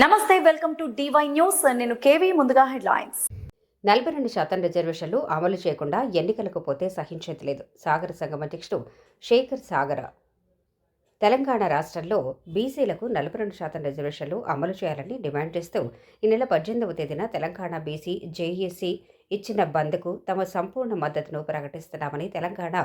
నమస్తే welcome to DY news. నేను KV ముందుగా హెడ్లైన్స్. నలభై రెండు శాతం రిజర్వేషన్లు అమలు చేయకుండా ఎన్నికలకు పోతే సహించేది లేదు సాగర సంఘం అధ్యక్షుడు శేఖర్ సాగర. తెలంగాణ రాష్ట్రంలో బీసీలకు నలభై రెండు శాతం రిజర్వేషన్లు అమలు చేయాలని డిమాండ్ చేస్తూ ఈ నెల పద్దెనిమిదవ తేదీన తెలంగాణ బీసీ జేఏసీ ఇచ్చిన బంద్కు తమ సంపూర్ణ మద్దతును ప్రకటిస్తున్నామని తెలంగాణ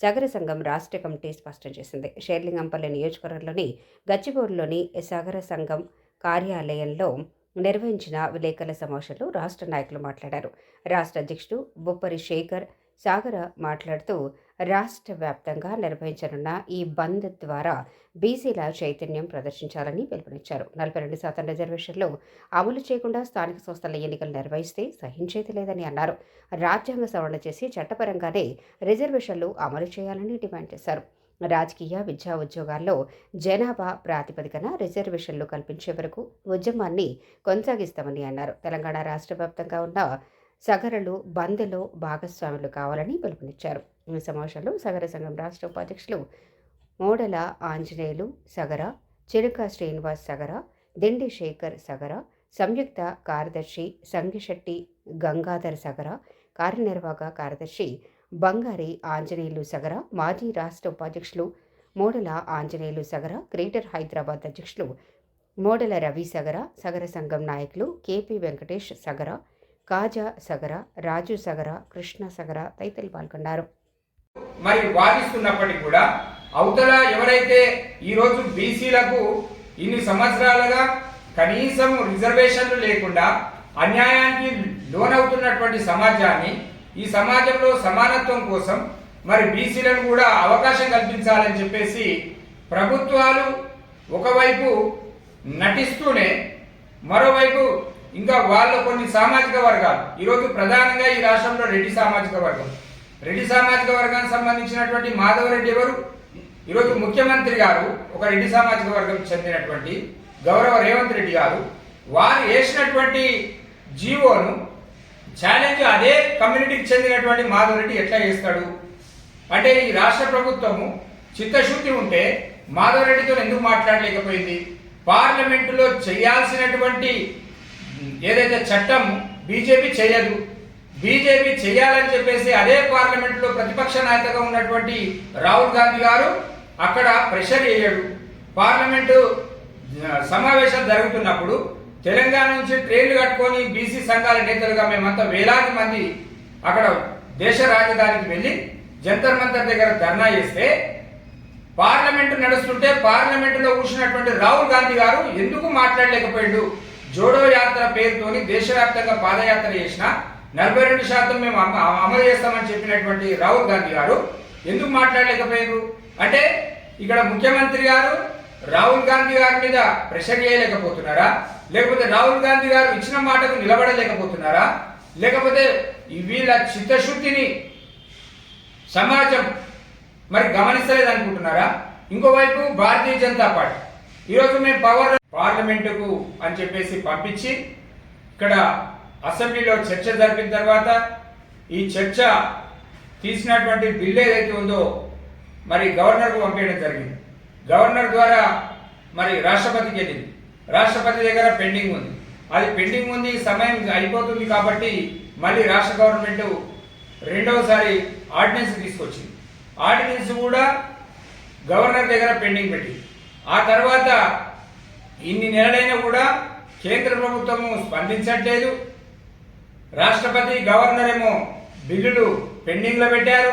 సాగర సంఘం రాష్ట్ర కమిటీ స్పష్టం చేసింది. షేర్లింగంపల్లి నియోజకవర్గంలోని గచ్చిబౌలిలోని సాగర సంఘం కార్యాలయంలో నిర్వహించిన విలేకరుల సమావేశంలో రాష్ట్ర నాయకులు మాట్లాడారు. రాష్ట్ర అధ్యక్షుడు బొప్పరి శేఖర్ సాగర మాట్లాడుతూ రాష్ట్ర వ్యాప్తంగా నిర్వహించనున్న ఈ బంద్ ద్వారా బీసీల చైతన్యం ప్రదర్శించాలని పిలుపునిచ్చారు. నలభై రెండు శాతం రిజర్వేషన్లు అమలు చేయకుండా స్థానిక సంస్థల ఎన్నికలు నిర్వహిస్తే సహించేది లేదని అన్నారు. రాజ్యాంగ సవరణ చేసి చట్టపరంగానే రిజర్వేషన్లు అమలు చేయాలని డిమాండ్ చేశారు. రాజకీయ విద్యా ఉద్యోగాల్లో జనాభా ప్రాతిపదికన రిజర్వేషన్లు కల్పించే వరకు ఉద్యమాన్ని కొనసాగిస్తామని అన్నారు. తెలంగాణ రాష్ట్ర వ్యాప్తంగా ఉన్న సగరలు బంద్లో భాగస్వాములు కావాలని పిలుపునిచ్చారు. ఈ సమావేశంలో సగర సంఘం రాష్ట్ర ఉపాధ్యక్షులు మోడల ఆంజనేయులు సగర చిరుక శ్రీనివాస్ సగర దిండి శేఖర్ సగర సంయుక్త కార్యదర్శి సంగిశెట్టి గంగాధర్ సగర కార్యనిర్వాహక కార్యదర్శి బంగారి ఆంజనేయులు సగర మాజీ రాష్ట్ర ఉపాధ్యక్షులు మోడల ఆంజనేయులు సగర గ్రేటర్ హైదరాబాద్ అధ్యక్షులు మోడల రవి సగర సగర సంఘం నాయకులు కేపీ వెంకటేష్ సగర కాజా సగర రాజు సగర కృష్ణ సగర తదితరులు పాల్గొన్నారు. మరి వాదిస్తున్నప్పటికీ కూడా అవతల ఎవరైతే ఈరోజు బీసీలకు ఇన్ని సంవత్సరాలుగా కనీసం రిజర్వేషన్లు లేకుండా అన్యాయానికి లోనవుతున్నటువంటి సమాజాన్ని ఈ సమాజంలో సమానత్వం కోసం మరి బీసీలను కూడా అవకాశం కల్పించాలని చెప్పేసి ప్రభుత్వాలు ఒకవైపు నటిస్తూనే మరోవైపు ఇంకా వాళ్ళ కొన్ని సామాజిక వర్గాలు ఈరోజు ప్రధానంగా ఈ రాష్ట్రంలో రెడ్డి సామాజిక వర్గం. రెడ్డి సామాజిక వర్గానికి సంబంధించినటువంటి మాధవరెడ్డి ఎవరు? ఈరోజు ముఖ్యమంత్రి గారు ఒక రెడ్డి సామాజిక వర్గం చెందినటువంటి గౌరవ రేవంత్ రెడ్డి గారు వారు వేసినటువంటి జీవోను ఛాలెంజ్ అదే కమ్యూనిటీకి చెందినటువంటి మాధవరెడ్డి ఎట్లా చేస్తాడు? అంటే ఈ రాష్ట్ర ప్రభుత్వము చిత్తశుద్ధి ఉంటే మాధవరెడ్డితో ఎందుకు మాట్లాడలేకపోయింది? పార్లమెంటులో చేయాల్సినటువంటి ఏదైతే చట్టం బీజేపీ చేయదు. బీజేపీ చేయాలని చెప్పేసి అదే పార్లమెంట్లో ప్రతిపక్ష నాయకగా ఉన్నటువంటి రాహుల్ గాంధీ గారు అక్కడ ప్రెషర్ వేయడు. పార్లమెంటు సమావేశం సమావేశాలు జరుగుతున్నప్పుడు తెలంగాణ నుంచి ట్రైన్లు కట్టుకొని బీసీ సంఘాల నేతలుగా మేమంతా వేలాది మంది అక్కడ దేశ రాజధానికి వెళ్ళి జంతర్ మంతర్ దగ్గర ధర్నా చేస్తే పార్లమెంటు నడుస్తుంటే పార్లమెంటులో కూర్చున్నటువంటి రాహుల్ గాంధీ గారు ఎందుకు మాట్లాడలేకపోయాడు? జోడో యాత్ర పేరుతోని దేశవ్యాప్తంగా పాదయాత్ర చేసిన నలభై రెండు శాతం మేము అమలు చేస్తామని చెప్పినటువంటి రాహుల్ గాంధీ గారు ఎందుకు మాట్లాడలేకపోయారు అంటే ఇక్కడ ముఖ్యమంత్రి గారు రాహుల్ గాంధీ గారి మీద ప్రెషర్ చేయలేకపోతున్నారా? లేకపోతే రాహుల్ గాంధీ గారు ఇచ్చిన మాటకు నిలబడలేకపోతున్నారా? లేకపోతే వీళ్ళ చిత్తశుద్ధిని సమాజం మరి గమనిస్తలేదు అనుకుంటున్నారా ఇంకోవైపు భారతీయ జనతా పార్టీ. ఈరోజు మేము పవర్ పార్లమెంటుకు అని చెప్పేసి పంపించి ఇక్కడ అసెంబ్లీలో చర్చ జరిపిన తర్వాత ఈ చర్చ తీసినటువంటి బిల్లు ఏదైతే ఉందో మరి గవర్నర్కు పంపించడం జరిగింది. గవర్నర్ ద్వారా మరి రాష్ట్రపతికి వెళ్ళింది. రాష్ట్రపతి దగ్గర పెండింగ్ ఉంది. అది పెండింగ్ ఉంది సమయం అయిపోతుంది కాబట్టి మళ్ళీ రాష్ట్ర గవర్నమెంట్ రెండవసారి ఆర్డినెన్స్ తీసుకొచ్చింది. ఆర్డినెన్స్ కూడా గవర్నర్ దగ్గర పెండింగ్ పెట్టింది. ఆ తర్వాత ఇన్ని నెలలైనా కూడా కేంద్ర ప్రభుత్వము స్పందించట్లేదు. రాష్ట్రపతి గవర్నర్ ఏమో బిల్లులు పెండింగ్లో పెట్టారు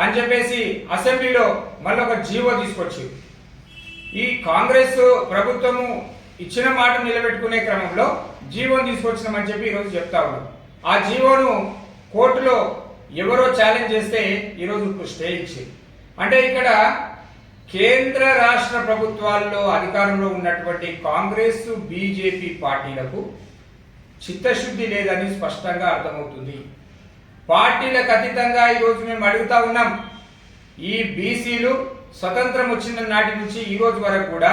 అని చెప్పేసి అసెంబ్లీలో మళ్ళీ ఒక జీవో తీసుకొచ్చి ఈ కాంగ్రెస్ ప్రభుత్వము ఇచ్చిన మాట నిలబెట్టుకునే క్రమంలో జీవోని తీసుకొచ్చినామని చెప్పి ఈరోజు చెప్తా ఉన్నాం ఆ జీవోను కోర్టులో ఎవరో ఛాలెంజ్ చేస్తే ఈరోజు స్టే ఇచ్చింది అంటే ఇక్కడ కేంద్ర రాష్ట్ర ప్రభుత్వాల్లో అధికారంలో ఉన్నటువంటి కాంగ్రెస్ బీజేపీ పార్టీలకు చిత్తశుద్ధి లేదని స్పష్టంగా అర్థమవుతుంది. పార్టీలకు అతీతంగా ఈరోజు మేము అడుగుతా ఉన్నాం. ఈ బీసీలు స్వతంత్రం వచ్చిన నాటి నుంచి ఈ రోజు వరకు కూడా